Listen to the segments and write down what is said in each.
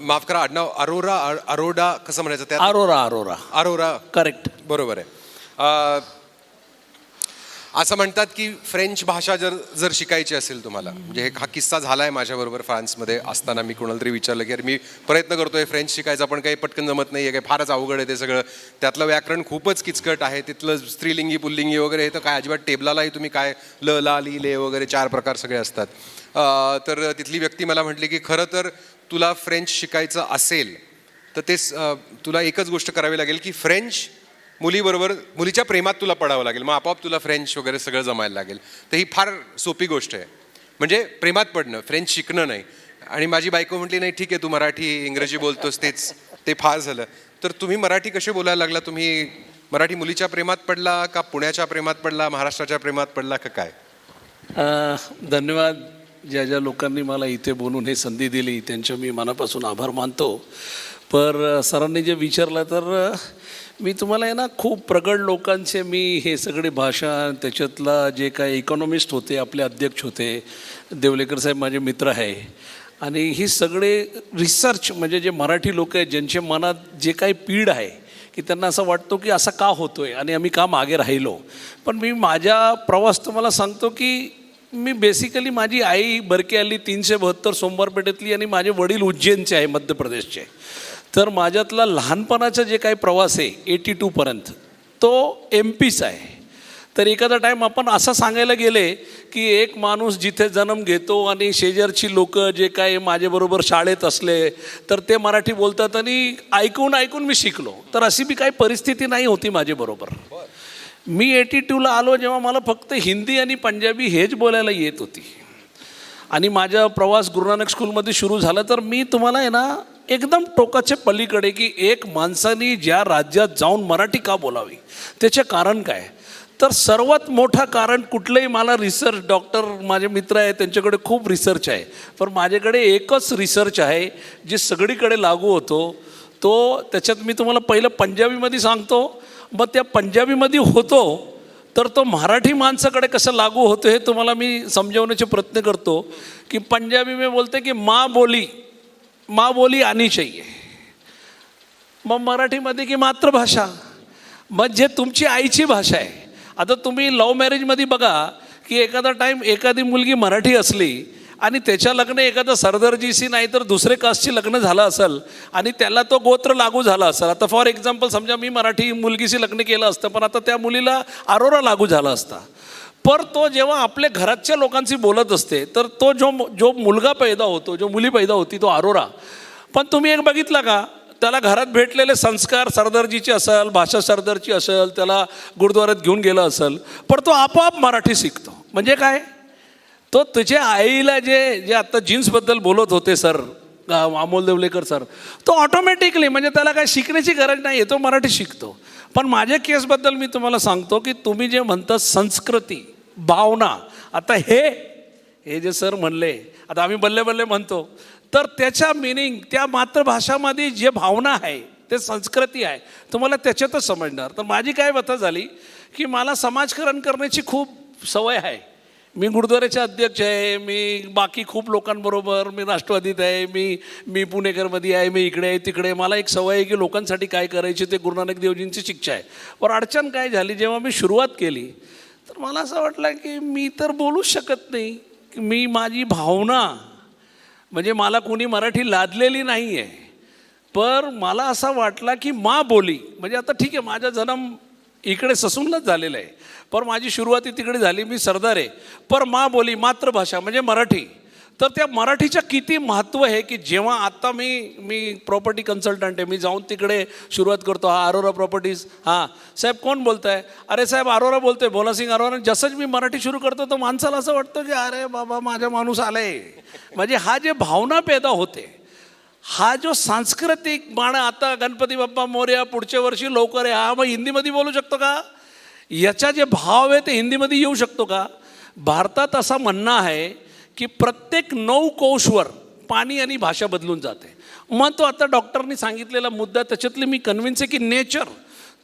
माफ करा आडनाव अरोरा अरोडा कसं म्हणायचं त्या अरोरा अरोरा. अरोरा. करेक्ट बरोबर आहे. अ, असं म्हणतात की फ्रेंच भाषा जर जर शिकायची असेल तुम्हाला म्हणजे हे हा किस्सा झाला आहे माझ्याबरोबर फ्रान्समध्ये असताना मी कोणाला तरी विचारलं की अरे मी प्रयत्न करतोय फ्रेंच शिकायचा पण काही पटकन जमत नाही आहे काही फारच अवघड आहे ते सगळं. त्यातलं व्याकरण खूपच किचकट आहे तिथलं स्त्रीलिंगी पुल्लिंगी वगैरे हे तर काय अजिबात टेबलालाही तुम्ही काय ल ला ली ले वगैरे चार प्रकार सगळे असतात. अ, तर तिथली व्यक्ती मला म्हटली की खरं तर तुला फ्रेंच शिकायचं असेल तर ते तुला एकच गोष्ट करावी लागेल की फ्रेंच मुलीबरोबर मुलीच्या प्रेमात तुला पडावं लागेल. मग आपोआप तुला फ्रेंच वगैरे सगळं जमायला लागेल. तर ही फार सोपी गोष्ट आहे. म्हणजे प्रेमात पडणं फ्रेंच शिकणं नाही. आणि माझी बायको म्हटली नाही ठीक आहे तू मराठी इंग्रजी बोलतोस तेच ते फार झालं. तर तुम्ही मराठी कसे बोलायला लागला? तुम्ही मराठी मुलीच्या प्रेमात पडला का पुण्याच्या प्रेमात पडला महाराष्ट्राच्या प्रेमात पडला का काय? धन्यवाद. ज्या ज्या लोकांनी मला इथे बोलून हे संधी दिली त्यांच्या मी मनापासून आभार मानतो. पर सरांनी जे विचारलं तर मी तुम्हाला आहे ना खूप प्रगड लोकांचे मी हे सगळे भाषा त्याच्यातला जे काही इकॉनॉमिस्ट होते आपले अध्यक्ष होते देवलेकर साहेब माझे मित्र आहे. आणि हे सगळे रिसर्च म्हणजे जे मराठी लोक आहेत ज्यांच्या मनात जे काही पीड आहे की त्यांना असं वाटतो की असं का होतो आहे आणि आम्ही का मागे राहिलो. पण मी माझा प्रवास तुम्हाला सांगतो की मी बेसिकली माझी आई बरके आली तीनशे बहात्तर सोमवारपेठेतली आणि माझे वडील उज्जैनचे आहे मध्य प्रदेशचे. तर माझ्यातला लहानपणाचा जे काही प्रवास आहे एटी टूपर्यंत तो एम पीचा आहे. तर एखादा टाईम आपण असं सांगायला गेले की एक माणूस जिथे जन्म घेतो आणि शेजारची लोक जे काय माझ्याबरोबर शाळेत असले तर ते मराठी बोलतात आणि ऐकून ऐकून मी शिकलो. तर अशी बी काही परिस्थिती नाही होती माझ्याबरोबर. मी एटी टूला आलो जेव्हा मला फक्त हिंदी आणि पंजाबी हेच बोलायला येत होती. आणि माझा प्रवास गुरुनानक स्कूलमध्ये सुरू झाला तर मी तुम्हाला आहे ना एकदम टोकाच्या पलीकडे की एक माणसाने ज्या राज्यात जाऊन मराठी का बोलावी? त्याचे कारण काय? तर सर्वात मोठं कारण कुठलंही मला रिसर्च डॉक्टर माझे मित्र आहे त्यांच्याकडे खूप रिसर्च आहे. पण माझ्याकडे एकच रिसर्च आहे जे सगळीकडे लागू होतो. तो त्याच्यात मी तुम्हाला पहिलं पंजाबीमध्ये सांगतो मग त्या पंजाबीमध्ये होतो तर तो मराठी माणसाकडे कसं लागू होतो हे तुम्हाला मी समजावण्याचे प्रयत्न करतो की पंजाबी में बोलते की माँ बोली माँ बोली आनी चाहिए. मग मराठीमध्ये की मातृभाषा मग जे तुमची आईची भाषा आहे आता तुम्ही लव्ह मॅरेजमध्ये बघा की एखादा टाईम एखादी मुलगी मराठी असली आणि त्याच्या लग्न एखादं सरदरजीशी नाही तर दुसरे कास्टची लग्न झालं असेल आणि त्याला तो गोत्र लागू झाला असेल. आता फॉर एक्झाम्पल समजा मी मराठी मुलगीशी लग्न केलं असतं पण आता त्या मुलीला आरोरा लागू झाला असता. पर तो जेव्हा आपल्या घरातच्या लोकांशी बोलत असते तर तो जो जो मुलगा पैदा होतो जो मुली पैदा होती तो आरोरा पण तुम्ही एक बघितला का? त्याला घरात भेटलेले संस्कार सरदारजीचे असेल भाषा सरदारची असेल त्याला गुरुद्वारात घेऊन गेलं असेल पण तो आपोआप मराठी शिकतो. म्हणजे काय? तो तुझ्या आईला जे जे आत्ता जीन्सबद्दल बोलत होते सर अमोल देवलेकर सर तो ऑटोमॅटिकली म्हणजे त्याला काय शिकण्याची गरज नाही आहे तो मराठी शिकतो. पण माझ्या केसबद्दल मी तुम्हाला सांगतो की तुम्ही जे म्हणता संस्कृती भावना आता हे हे जे सर म्हणले आता आम्ही बल्ले बल्ले म्हणतो तर त्याच्या मिनिंग त्या मातृभाषामध्ये जे भावना आहे ते संस्कृती आहे तुम्हाला त्याच्यातच समजणार. तर माझी काय व्यथा झाली की मला समाजकरण करण्याची खूप सवय आहे. मी गुरुद्वाराचे अध्यक्ष आहे मी बाकी खूप लोकांबरोबर मी राष्ट्रवादीत आहे मी मी पुणेकरमध्ये आहे मी इकडे आहे तिकडे मला एक सवय आहे की लोकांसाठी काय करायची ते गुरुनानक देवजींची शिक्षा आहे. पण अडचण काय झाली जेव्हा मी सुरुवात केली तर मला असं वाटलं की मी तर बोलूच शकत नाही. की मी माझी भावना म्हणजे मला कोणी मराठी लादलेली नाही आहे पर मला असा वाटला की मा बोली म्हणजे आता ठीक आहे माझा जन्म इकडे ससूनलाच झालेला आहे. पर माझी सुरुवाती तिकडे झाली मी सरदार. आहे पर मा बोली मातृभाषा म्हणजे मराठी. तर त्या मराठीचं किती महत्त्व आहे की जेव्हा आत्ता मी मी प्रॉपर्टी कन्सल्टंट आहे मी जाऊन तिकडे सुरुवात करतो हा अरोरा प्रॉपर्टीज हां. साहेब कोण बोलत आहे अरे साहेब अरोरा बोलतोय भोला सिंग अरोरा जसंच मी मराठी सुरू करतो तर माणसाला असं वाटतं की अरे बाबा माझा माणूस आलाय. म्हणजे हा जे भावना पैदा होते हा जो सांस्कृतिक बाण आता गणपती बाप्पा मोर्या पुढच्या वर्षी लवकर आहे हा मग हिंदीमध्ये बोलू शकतो का? याचा जे भाव आहे ते हिंदीमध्ये येऊ शकतो का? भारतात असा म्हणणं आहे की प्रत्येक नऊ कोशवर पाणी आणि भाषा बदलून जाते. मग तो आता डॉक्टरनी सांगितलेला मुद्दा त्याच्यातले मी कन्व्हिन्स आहे की नेचर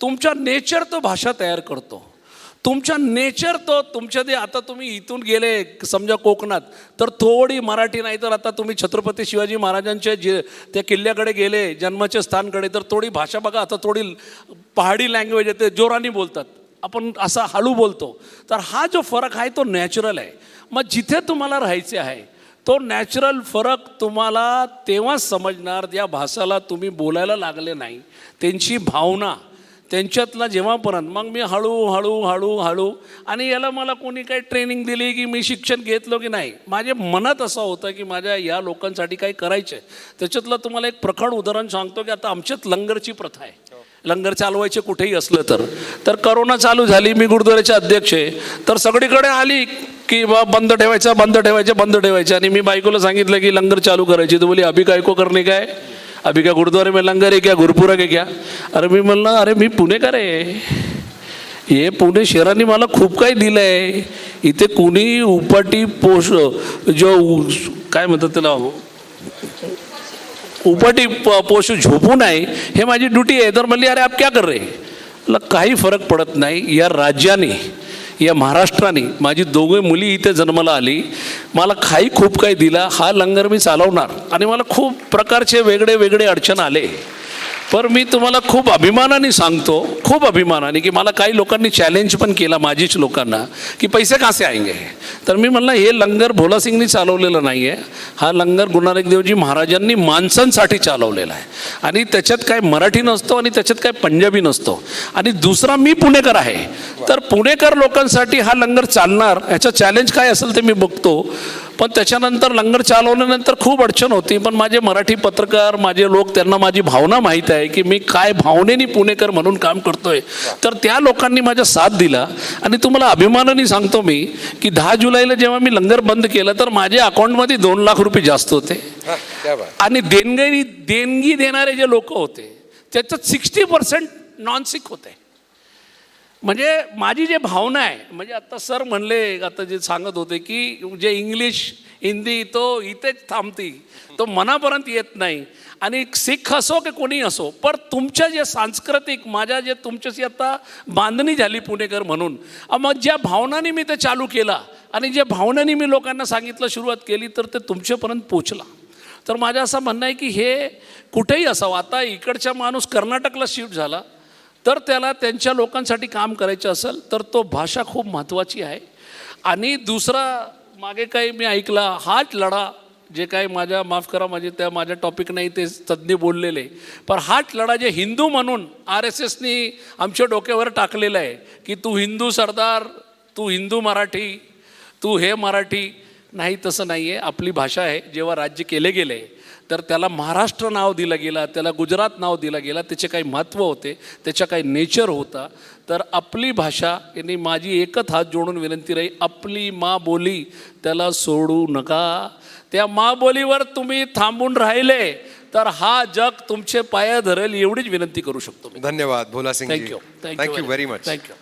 तुमच्या नेचर तो भाषा तयार करतो. तुमच्या नेचर तो तुमच्या ते आता तुम्ही इथून गेले समजा कोकणात तर थोडी मराठी नाही तर आता तुम्ही छत्रपती शिवाजी महाराजांच्या जे त्या किल्ल्याकडे गेले जन्माच्या स्थानकडे तर थोडी भाषा बघा आता थोडी पहाडी लँग्वेज येते जोराने बोलतात. आपण असा हळू बोलतो. तर हा जो फरक आहे तो नॅचरल आहे. मग जिथे तुम्हाला राहायचे आहे तो नॅचरल फरक तुम्हाला तेव्हाच समजणार ज्या भाषाला तुम्ही बोलायला लागले नाही. त्यांची भावना त्यांच्यातला जेव्हापर्यंत मग मी हळू हळू हळू हळू आणि याला मला कोणी काही ट्रेनिंग दिली की मी शिक्षण घेतलो की नाही. माझ्या मनात असं होतं की माझ्या या लोकांसाठी काही करायचं आहे त्याच्यातलं तुम्हाला एक प्रखंड उदाहरण सांगतो की आता आमच्यात लंगरची प्रथा आहे. लंगर चालवायचे कुठेही असलं तर. तर करोना चालू झाली मी गुरुद्वाराचे अध्यक्ष आहे. तर सगळीकडे आली की बा बंद ठेवायचा बंद ठेवायचा बंद ठेवायचा. आणि मी बायकोला सांगितलं की लंगर चालू करायची. तर बोली अभि काय को करणे काय अभि का गुरुद्वारे में लंगर आहे क्या? गुरुपुरा आहे क्या? अरे मी म्हणलं अरे मी पुणेकर आहे हे पुणे शहराने मला खूप काही दिलं आहे इथे कुणी उपाटी पोष जो काय म्हणतात त्याला? उपटी प- पोष झोपू नये हे माझी ड्युटी आहे. तर म्हणली अरे आप क्या कर रे काही फरक पडत नाही. या राज्याने या महाराष्ट्राने माझी दोघे मुली इथे जन्माला आली. मला खाई खूप काही दिला. हा लंगर मी चालवणार. आणि मला खूप प्रकारचे वेगळे वेगळे अडचण आले. पर मी तुम्हाला खूप अभिमानाने सांगतो खूप अभिमानाने की मला काही लोकांनी चॅलेंज पण केला माझीच लोकांना की पैसे कसे आएंगे? तर मी म्हणलं हे लंगर भोलासिंगनी चालवलेलं नाही आहे हा लंगर गुरुनानक देवजी महाराजांनी माणसांसाठी चालवलेला आहे. आणि त्याच्यात काय मराठी नसतो आणि त्याच्यात काय पंजाबी नसतो. आणि दुसरा मी पुणेकर आहे. तर पुणेकर लोकांसाठी हा लंगर चालणार याचं चॅलेंज काय असेल ते मी बघतो. पण त्याच्यानंतर लंगर चालवल्यानंतर खूप अडचण होती. पण माझे मराठी पत्रकार माझे लोक त्यांना माझी भावना माहीत आहे की मी काय भावनेने पुणेकर म्हणून काम करतोय. तर त्या लोकांनी माझा साथ दिला आणि तुम्हाला अभिमानाने सांगतो मी की दहा जुलैला जेव्हा मी लंगर बंद केलं तर माझ्या अकाउंटमध्ये दोन लाख रुपये जास्त होते. आणि देणगी देणगी देणारे जे लोक होते त्याच्यात सिक्स्टी पर्सेंट नॉनसिक होते. म्हणजे माझी जे भावना आहे म्हणजे आता सर म्हणले आता जे सांगत होते की जे इंग्लिश हिंदी तो इथेच थांबती तो मनापर्यंत येत नाही. आणि सिख असो की कोणी असो पण तुमच्या जे सांस्कृतिक माझ्या जे तुमच्याशी आता बांधणी झाली पुणेकर म्हणून मग ज्या भावनाने मी ते चालू केला आणि ज्या भावनाने मी लोकांना सांगितलं सुरुवात केली तर ते तुमच्यापर्यंत पोचला. तर माझं असं म्हणणं आहे की हे कुठेही असावं. आता इकडचा माणूस कर्नाटकला शिफ्ट झाला तर त्याला त्यांच्या लोकांसाठी काम करायचं असेल तर तो भाषा खूप महत्त्वाची आहे. आणि दुसरा मागे काही मी ऐकला हाच लढा जे काही माझ्या माफ करा माझे त्या माझ्या टॉपिक नाही ते तज्ज्ञ बोललेले. पण हाच लढा जे हिंदू म्हणून आर एस एसनी आमच्या डोक्यावर टाकलेला आहे की तू हिंदू सरदार तू हिंदू मराठी तू हे मराठी नाही तसं नाही आहे आपली भाषा आहे जेव्हा राज्य केले गेले तर त्याला महाराष्ट्र नाव दिलं गेलं त्याला गुजरात नाव दिलं गेलं त्याचे काही महत्त्व होते त्याच्या काही नेचर होता. तर आपली भाषा यांनी माझी एकच हात जोडून विनंती राही आपली मा बोली त्याला सोडू नका. त्या मा बोलीवर तुम्ही थांबून राहिले तर हा जग तुमचे पाया धरेल एवढीच विनंती करू शकतो मी. धन्यवाद Bhola Singh thank you thank you very much thank you